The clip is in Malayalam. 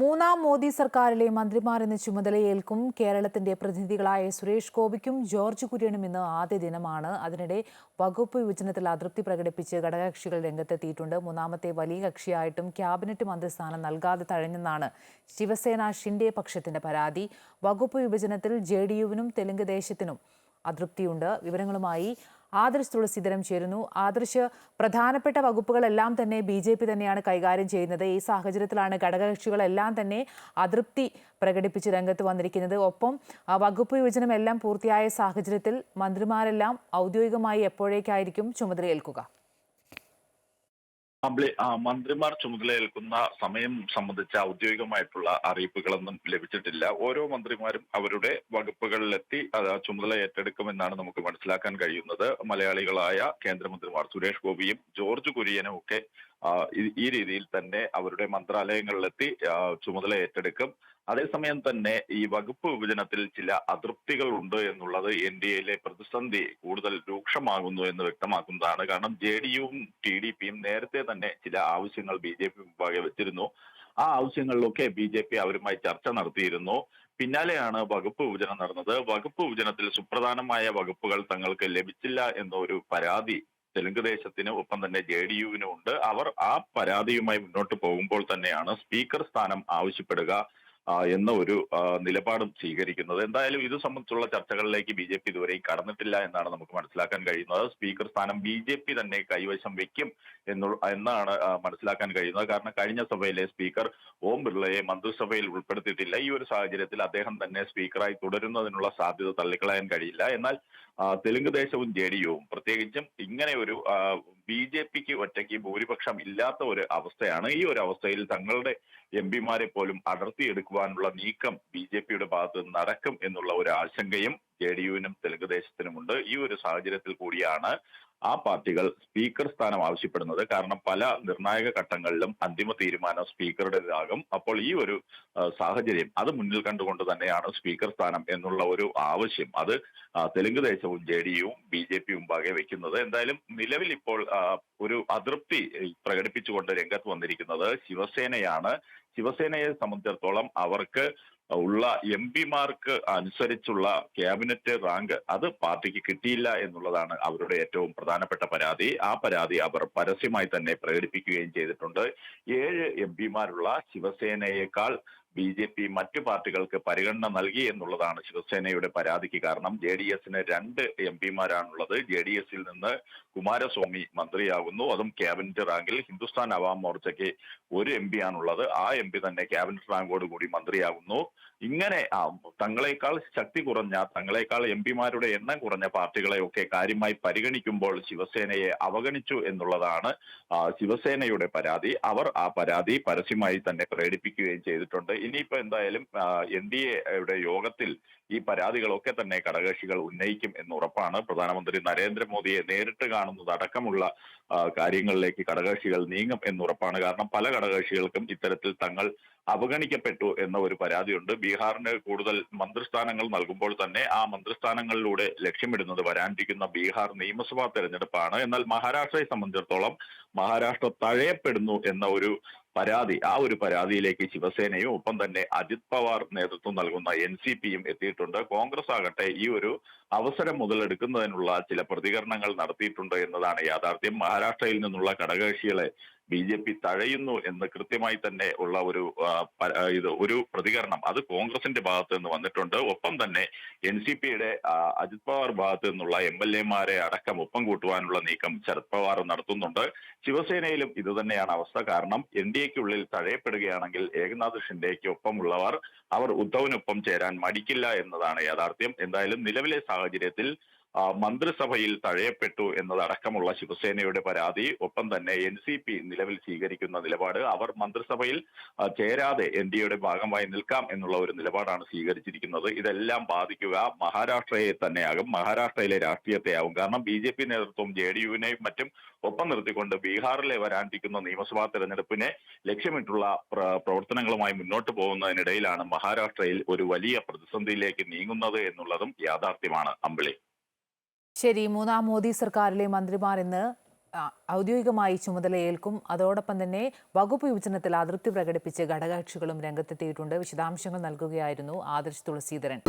മൂന്നാം മോദി സർക്കാരിലെ മന്ത്രിമാർ എന്ന ചുമതലയേൽക്കും കേരളത്തിന്റെ പ്രതിനിധികളായ സുരേഷ് ഗോപിക്കും ജോർജ് കുര്യനും ഇന്ന് ആദ്യ ദിനമാണ്. അതിനിടെ വകുപ്പ് വിഭജനത്തിൽ അതൃപ്തി പ്രകടിപ്പിച്ച് ഘടകകക്ഷികൾ രംഗത്തെത്തിയിട്ടുണ്ട്. മൂന്നാമത്തെ വലിയ കക്ഷിയായിട്ടും ക്യാബിനറ്റ് മന്ത്രിസ്ഥാനം നൽകാതെ തഴഞ്ഞെന്നാണ് ശിവസേന ഷിൻഡെ പക്ഷത്തിന്റെ പരാതി. വകുപ്പ് വിഭജനത്തിൽ ജെ ഡി യുവിനും തെലുങ്ക് ദേശത്തിനും അതൃപ്തിയുണ്ട്. വിവരങ്ങളുമായി ആദർശ് തുളസീധരം ചേരുന്നു. ആദർശ് പ്രധാനപ്പെട്ട വകുപ്പുകളെല്ലാം തന്നെ ബി ജെ പി തന്നെയാണ് കൈകാര്യം ചെയ്യുന്നത്. ഈ സാഹചര്യത്തിലാണ് ഘടകകക്ഷികളെല്ലാം തന്നെ അതൃപ്തി പ്രകടിപ്പിച്ച് രംഗത്ത് വന്നിരിക്കുന്നത്. ഒപ്പം വകുപ്പ് വിഭജനം എല്ലാം പൂർത്തിയായ സാഹചര്യത്തിൽ മന്ത്രിമാരെല്ലാം ഔദ്യോഗികമായി എപ്പോഴേക്കായിരിക്കും ചുമതലയേൽക്കുക? മന്ത്രിമാർ ചുമതലയേൽക്കുന്ന സമയം സംബന്ധിച്ച ഔദ്യോഗികമായിട്ടുള്ള അറിയിപ്പുകളൊന്നും ലഭിച്ചിട്ടില്ല. ഓരോ മന്ത്രിമാരും അവരുടെ വകുപ്പുകളിലെത്തി ചുമതല ഏറ്റെടുക്കുമെന്നാണ് നമുക്ക് മനസ്സിലാക്കാൻ കഴിയുന്നത്. മലയാളികളായ കേന്ദ്രമന്ത്രിമാർ സുരേഷ് ഗോപിയും ജോർജ് കുര്യനും ഒക്കെ ഈ- രീതിയിൽ തന്നെ അവരുടെ മന്ത്രാലയങ്ങളിലെത്തി ചുമതല ഏറ്റെടുക്കും. അതേസമയം തന്നെ ഈ വകുപ്പ് വിഭജനത്തിൽ ചില അതൃപ്തികൾ ഉണ്ട് എന്നുള്ളത് എൻ ഡി എയിലെ പ്രതിസന്ധി കൂടുതൽ രൂക്ഷമാകുന്നു എന്ന് വ്യക്തമാക്കുന്നതാണ്. കാരണം ജെ ഡി യുവും ടി ഡി പിയും നേരത്തെ തന്നെ ചില ആവശ്യങ്ങൾ ബി ജെ പി മുമ്പാകെ വെച്ചിരുന്നു. ആ ആവശ്യങ്ങളിലൊക്കെ ബി ജെ പി അവരുമായി ചർച്ച നടത്തിയിരുന്നു. പിന്നാലെയാണ് വകുപ്പ് വിഭജനം നടന്നത്. വകുപ്പ് വിഭജനത്തിൽ സുപ്രധാനമായ വകുപ്പുകൾ തങ്ങൾക്ക് ലഭിച്ചില്ല എന്നൊരു പരാതി തെലുങ്ക് ദേശത്തിന് ഒപ്പം തന്നെ ജെ ഡി യുവിനും ഉണ്ട്. അവർ ആ പരാതിയുമായി മുന്നോട്ട് പോകുമ്പോൾ തന്നെയാണ് സ്പീക്കർ സ്ഥാനം ആവശ്യപ്പെടുക എന്ന ഒരു നിലപാടും സ്വീകരിക്കുന്നത്. എന്തായാലും ഇത് സംബന്ധിച്ചുള്ള ചർച്ചകളിലേക്ക് ബി ജെ പി ഇതുവരെയും കടന്നിട്ടില്ല എന്നാണ് നമുക്ക് മനസ്സിലാക്കാൻ കഴിയുന്നത്. സ്പീക്കർ സ്ഥാനം ബി ജെ പി തന്നെ കൈവശം വെക്കും എന്നുള്ള എന്നാണ് മനസ്സിലാക്കാൻ കഴിയുന്നത്. കാരണം കഴിഞ്ഞ സഭയിലെ സ്പീക്കർ ഓം ബിർളയെ മന്ത്രിസഭയിൽ ഉൾപ്പെടുത്തിയിട്ടില്ല. ഈ ഒരു സാഹചര്യത്തിൽ അദ്ദേഹം തന്നെ സ്പീക്കറായി തുടരുന്നതിനുള്ള സാധ്യത തള്ളിക്കളയാൻ കഴിയില്ല. എന്നാൽ തെലുങ്ക് ദേശവും ജെ ഡി യുവും പ്രത്യേകിച്ചും ഇങ്ങനെ ഒരു ബി ജെ പിക്ക് ഒറ്റയ്ക്ക് ഭൂരിപക്ഷം ഇല്ലാത്ത ഒരു അവസ്ഥയാണ് ഈ ഒരു അവസ്ഥയിൽ തങ്ങളുടെ എം പിമാരെ പോലും അടർത്തിയെടുക്കുവാനുള്ള നീക്കം ബി ജെ പിയുടെ ഭാഗത്ത് നടക്കും എന്നുള്ള ഒരു ആശങ്കയും ജെ ഡി യുവിനും തെലുങ്ക് ദേശത്തിനുമുണ്ട്. ഈ ഒരു സാഹചര്യത്തിൽ കൂടിയാണ് ആ പാർട്ടികൾ സ്പീക്കർ സ്ഥാനം ആവശ്യപ്പെടുന്നത് കാരണം പല നിർണായക ഘട്ടങ്ങളിലും അന്തിമ തീരുമാനം സ്പീക്കറുടെ സ്പീക്കറുടേതാകും അപ്പോൾ ഈ ഒരു സാഹചര്യം അത് മുന്നിൽ കണ്ടുകൊണ്ട് തന്നെയാണ് സ്പീക്കർ സ്ഥാനം എന്നുള്ള ഒരു ആവശ്യം. അത് തെലുങ്ക് ദേശവും ജെ ഡി യുവും ബി ജെ പി മുമ്പാകെ വെക്കുന്നത്. എന്തായാലും നിലവിൽ ഇപ്പോൾ ഒരു അതൃപ്തി പ്രകടിപ്പിച്ചുകൊണ്ട് രംഗത്ത് വന്നിരിക്കുന്നത് ശിവസേനയാണ്. ശിവസേനയെ സംബന്ധിച്ചിടത്തോളം അവർക്ക് ഉള്ള എം പിമാർക്ക് അനുസരിച്ചുള്ള ക്യാബിനറ്റ് റാങ്ക് അത് പാർട്ടിക്ക് കിട്ടിയില്ല എന്നുള്ളതാണ് അവരുടെ ഏറ്റവും പ്രധാനപ്പെട്ട പരാതി. ആ പരാതി അവർ പരസ്യമായി തന്നെ പ്രകടിപ്പിക്കുകയും ചെയ്തിട്ടുണ്ട്. ഏഴ് എം പിമാരുള്ള ശിവസേനയേക്കാൾ ബി ജെ പി മറ്റു പാർട്ടികൾക്ക് പരിഗണന നൽകി എന്നുള്ളതാണ് ശിവസേനയുടെ പരാതിക്ക് കാരണം. ജെ ഡി എസിന് രണ്ട് എം പിമാരാണുള്ളത്. ജെ ഡി എസിൽ നിന്ന് കുമാരസ്വാമി മന്ത്രിയാകുന്നു. അതും ക്യാബിനറ്റ് റാങ്കിൽ ഹിന്ദുസ്ഥാൻ അവാം മോർച്ചയ്ക്ക് ഒരു എം പി ആണുള്ളത് ആ എം പി തന്നെ ക്യാബിനറ്റ് റാങ്കോട് കൂടി മന്ത്രിയാകുന്നു. ഇങ്ങനെ തങ്ങളെക്കാൾ ശക്തി കുറഞ്ഞ തങ്ങളെക്കാൾ എം പിമാരുടെ എണ്ണം കുറഞ്ഞ പാർട്ടികളെയൊക്കെ കാര്യമായി പരിഗണിക്കുമ്പോൾ ശിവസേനയെ അവഗണിച്ചു എന്നുള്ളതാണ് ശിവസേനയുടെ പരാതി. അവർ ആ പരാതി പരസ്യമായി തന്നെ പ്രകടിപ്പിക്കുകയും ചെയ്തിട്ടുണ്ട്. ഇനിയിപ്പോ എന്തായാലും എൻ ഡി എയുടെ യോഗത്തിൽ ഈ പരാതികളൊക്കെ തന്നെ ഘടകകക്ഷികൾ ഉന്നയിക്കും എന്ന് ഉറപ്പാണ്. പ്രധാനമന്ത്രി നരേന്ദ്രമോദിയെ നേരിട്ട് കാണുന്നത് അടക്കമുള്ള കാര്യങ്ങളിലേക്ക് ഘടകകക്ഷികൾ നീങ്ങും എന്നുറപ്പാണ് കാരണം പല ഘടകകക്ഷികൾക്കും ഇത്തരത്തിൽ തങ്ങൾ അവഗണിക്കപ്പെട്ടു എന്ന ഒരു പരാതിയുണ്ട്. ബീഹാറിന് കൂടുതൽ മന്ത്രിസ്ഥാനങ്ങൾ നൽകുമ്പോൾ തന്നെ ആ മന്ത്രിസ്ഥാനങ്ങളിലൂടെ ലക്ഷ്യമിടുന്നത് വരാനിരിക്കുന്ന ബീഹാർ നിയമസഭാ തെരഞ്ഞെടുപ്പാണ്. എന്നാൽ മഹാരാഷ്ട്രയെ സംബന്ധിച്ചിടത്തോളം മഹാരാഷ്ട്ര തഴയപ്പെടുന്നു എന്ന ഒരു പരാതി ആ ഒരു പരാതിയിലേക്ക് ശിവസേനയും ഒപ്പം തന്നെ അജിത് പവാർ നേതൃത്വം നൽകുന്ന എൻ സി പിയും എത്തിയിട്ടുണ്ട്. കോൺഗ്രസ് ആകട്ടെ ഈ ഒരു അവസരം മുതലെടുക്കുന്നതിനുള്ള ചില പ്രതികരണങ്ങൾ നടത്തിയിട്ടുണ്ട് എന്നതാണ് യാഥാർത്ഥ്യം. മഹാരാഷ്ട്രയിൽ നിന്നുള്ള ഘടകകക്ഷികളെ ബി ജെ പി തഴയുന്നു എന്ന് കൃത്യമായി തന്നെ ഉള്ള ഒരു ഇത് ഒരു പ്രതികരണം അത് കോൺഗ്രസിന്റെ ഭാഗത്ത് നിന്ന് വന്നിട്ടുണ്ട്. ഒപ്പം തന്നെ എൻ സി പിയുടെ അജിത് പവാർ ഭാഗത്ത് നിന്നുള്ള എം എൽ എമാരെ അടക്കം ഒപ്പം കൂട്ടുവാനുള്ള നീക്കം ശരത് പവാർ നടത്തുന്നുണ്ട്. ശിവസേനയിലും ഇത് തന്നെയാണ് അവസ്ഥ. കാരണം എൻ ഡി എക്കുള്ളിൽ തഴയപ്പെടുകയാണെങ്കിൽ ഏകനാഥ് ഷിൻഡേക്ക് ഒപ്പമുള്ളവർ അവർ ഉദ്ധവിനൊപ്പം ചേരാൻ മടിക്കില്ല എന്നതാണ് യാഥാർത്ഥ്യം. എന്തായാലും നിലവിലെ സാഹചര്യത്തിൽ മന്ത്രിസഭയിൽ തഴയപ്പെട്ടു എന്നതടക്കമുള്ള ശിവസേനയുടെ പരാതി ഒപ്പം തന്നെ എൻ സി പി നിലവിൽ സ്വീകരിക്കുന്ന നിലപാട് അവർ മന്ത്രിസഭയിൽ ചേരാതെ എൻ ഡി എയുടെ ഭാഗമായി നിൽക്കാം എന്നുള്ള ഒരു നിലപാടാണ് സ്വീകരിച്ചിരിക്കുന്നത്. ഇതെല്ലാം ബാധിക്കുക മഹാരാഷ്ട്രയെ തന്നെയാകും മഹാരാഷ്ട്രയിലെ രാഷ്ട്രീയത്തെയാകും കാരണം ബി ജെ പി നേതൃത്വം ജെ ഡി യുവിനെയും മറ്റും ഒപ്പം നിർത്തിക്കൊണ്ട് ബീഹാറിലെ വരാനിരിക്കുന്ന നിയമസഭാ തെരഞ്ഞെടുപ്പിനെ ലക്ഷ്യമിട്ടുള്ള പ്ര- പ്രവർത്തനങ്ങളുമായി മുന്നോട്ട് പോകുന്നതിനിടയിലാണ് മഹാരാഷ്ട്രയിൽ ഒരു വലിയ പ്രതിസന്ധിയിലേക്ക് നീങ്ങുന്നത് എന്നുള്ളതും യാഥാർത്ഥ്യമാണ് അമ്പിളി. ശരി മൂന്നാം മോദി സർക്കാരിലെ മന്ത്രിമാർ ഇന്ന് ഔദ്യോഗികമായി ചുമതലയേൽക്കും. അതോടൊപ്പം തന്നെ വകുപ്പ് വിഭജനത്തിൽ അതൃപ്തി പ്രകടിപ്പിച്ച് ഘടകകക്ഷികളും രംഗത്തെത്തിയിട്ടുണ്ട്. വിശദാംശങ്ങൾ നൽകുകയായിരുന്നു ആദർശ് തുളസീധരൻ.